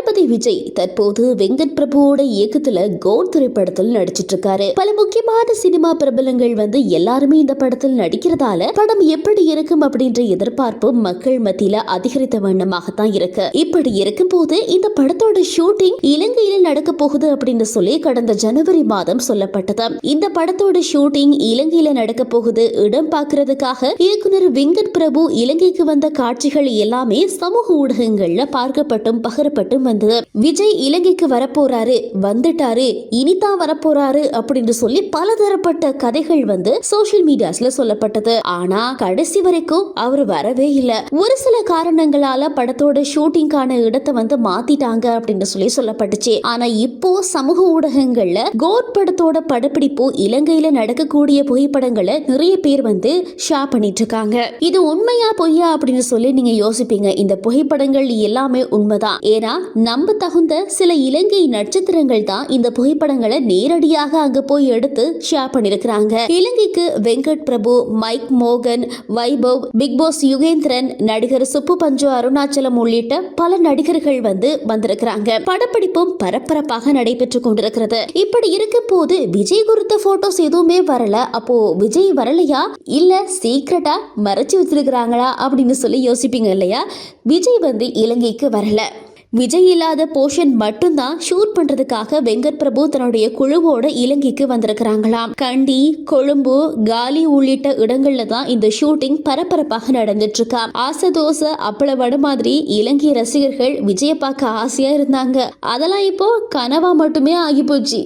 தளபதி விஜய் தற்போது வெங்கட் பிரபுவோட இயக்கத்துல கோட் திரைப்படத்தில் நடிச்சிட்டு இருக்காரு. பல முக்கியமான சினிமா பிரபலங்கள் வந்து எல்லாருமே இந்த படத்தில் நடிக்கிறதால படம் எப்படி இருக்கும் அப்படின்ற எதிர்பார்ப்பு மக்கள் மத்தியில அதிகரித்த வண்ணமாகத்தான் இருக்கு. இப்படி இருக்கும் போது இந்த படத்தோட ஷூட்டிங் இலங்கையில நடக்க போகுது அப்படின்னு சொல்லி கடந்த ஜனவரி மாதம் சொல்லப்பட்டது. இந்த படத்தோட ஷூட்டிங் இலங்கையில நடக்க போகுது. இடம் பார்க்கறதுக்காக இயக்குனர் வெங்கட் பிரபு இலங்கைக்கு வந்த காட்சிகள் எல்லாமே சமூக ஊடகங்கள்ல பார்க்கப்பட்டும் பகிரப்பட்டும் வந்து விஜய் இலங்கைக்கு வரப்போறாரு வந்துட்டாரு இனிதான் வரப்போறாரு அப்படின்னு சொல்லி பலதரப்பட்ட கதைகள் வந்து சோஷியல் மீடியாஸ்ல சொல்லப்பட்டது. ஆனா கடைசி வரைக்கும் அவர் வரவே இல்ல. ஒரு சில காரணங்களால படத்தோட ஷூட்டிங்கான இடத்தை வந்து மாத்திட்டாங்க அப்படின்னு சொல்லி சொல்லப்பட்டுச்சு. ஆனா இப்போ சமூக ஊடகங்கள்ல கோட் படத்தோட படப்பிடிப்பு இலங்கையில நடக்கக்கூடிய புகைப்படங்களை நிறைய பேர் வந்து ஷேர் பண்ணிட்டு இருக்காங்க இது உண்மையா பொய்யா அப்படின்னு சொல்லி நீங்க யோசிப்பீங்க. இந்த புகைப்படங்கள் எல்லாமே உண்மைதான். ஏன்னா நம்ப தகுந்த சில இலங்கை நட்சத்திரங்கள் தான் இந்த புகைப்படங்களை நேரடியாக அங்க போய் எடுத்து ஷேர் பண்ணிருக்கிறாங்க. இலங்கைக்கு வெங்கட் பிரபு மைக் மோகன் வைபவ் பிக் பாஸ் யுகேந்திரன் நடிகர் சுப்பு பஞ்சு அருணாச்சலம் உள்ளிட்ட பல நடிகர்கள் வந்து வந்திருக்கிறாங்க. படப்பிடிப்பும் பரபரப்பாக நடைபெற்று கொண்டிருக்கிறது. இப்படி இருக்கும் போது விஜய் குறித்த போட்டோஸ் எதுவுமே வரல. அப்போ விஜய் வரலையா? இல்ல சீக்கிரட்டா மறைச்சு வச்சிருக்கிறாங்களா? அப்படின்னு சொல்லி யோசிப்பீங்க இல்லையா? விஜய் வந்து இலங்கைக்கு வரல. விஜய் இல்லாத போர்ஷன் மட்டும்தான் ஷூட் பண்றதுக்காக வெங்கட் பிரபு தன்னுடைய குழுவோட இலங்கைக்கு வந்திருக்கிறாங்களாம். கண்டி கொழும்பு காலி உள்ளிட்ட இடங்கள்ல தான் இந்த ஷூட்டிங் பரபரப்பாக நடந்துட்டு இருக்கா ஆசை தோசை அப்பள வட மாதிரி இலங்கை ரசிகர்கள் விஜய பார்க்க ஆசையா இருந்தாங்க. அதெல்லாம் இப்போ கனவா மட்டுமே ஆகி போச்சு.